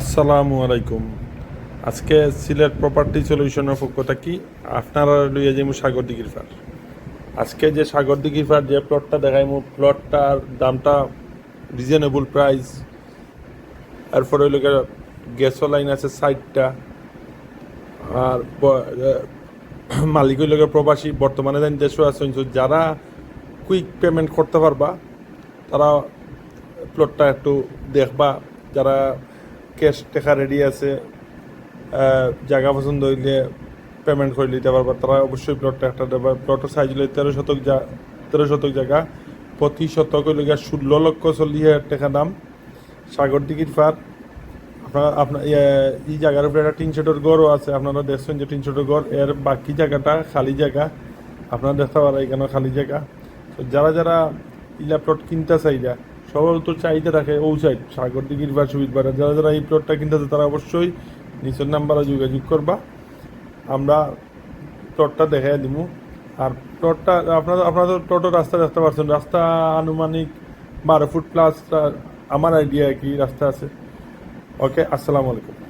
আসসালামু আলাইকুম। আজকে সিলেট প্রপার্টি সলিউশনের পক্ষ থাকি আপনারা লইয়া যাইমু সাগর দিঘির ফার আজকে যে সাগর দিঘির ফার যে প্লটটা দেখাইমু প্লটটার দামটা রিজনেবল প্রাইস এরপরে হইল গ্যাস লাইন আছে সাইডটা আর মালিক হইল গিয়ে প্রবাসী। বর্তমানে দেন দেশও আছে যারা কুইক পেমেন্ট করতে পারবা, তারা প্লটটা একটু দেখবা। যারা ক্যাশ টাকা রেডি আছে জায়গা পছন্দ হইলে পেমেন্ট করে দিতে পারবা। তারা অবশ্যই প্লটটা একটা দেবা। প্লটের সাইজ হলে তেরো শতক যা তেরো শতক জায়গা। প্রতি শতক হইলে ষোলো লক্ষ চল্লিশ হাজার টাকা দাম। সাগর টিকিট ফার আপনার আপনার ইয়ে- এই জায়গার উপরে একটা টিন শেডের গড়ও আছে। আপনারা দেখছেন যে টিন শেডের গড় এর বাকি জায়গাটা খালি জায়গা। আপনারা দেখতে পারেন এখানে খালি জায়গা। তো যারা যারা ইলা প্লট কিনতে চাইরা সবার তো চাহিদা রাখে ও সাইড সাগর দিঘির বা সুবিধ বাড়া যারা যারা এই প্লটটা কিনতেছে, তারা অবশ্যই নিচের নাম্বারে যোগাযোগ করবা। আমরা প্লটটা দেখাই দিব আর প্লটটা আপনারা আপনারা তো টোটো রাস্তা দেখতে পারছেন। রাস্তা আনুমানিক বারো ফুট প্লাস আমার আইডিয়া কি রাস্তা আছে। ওকে আসসালামু আলাইকুম।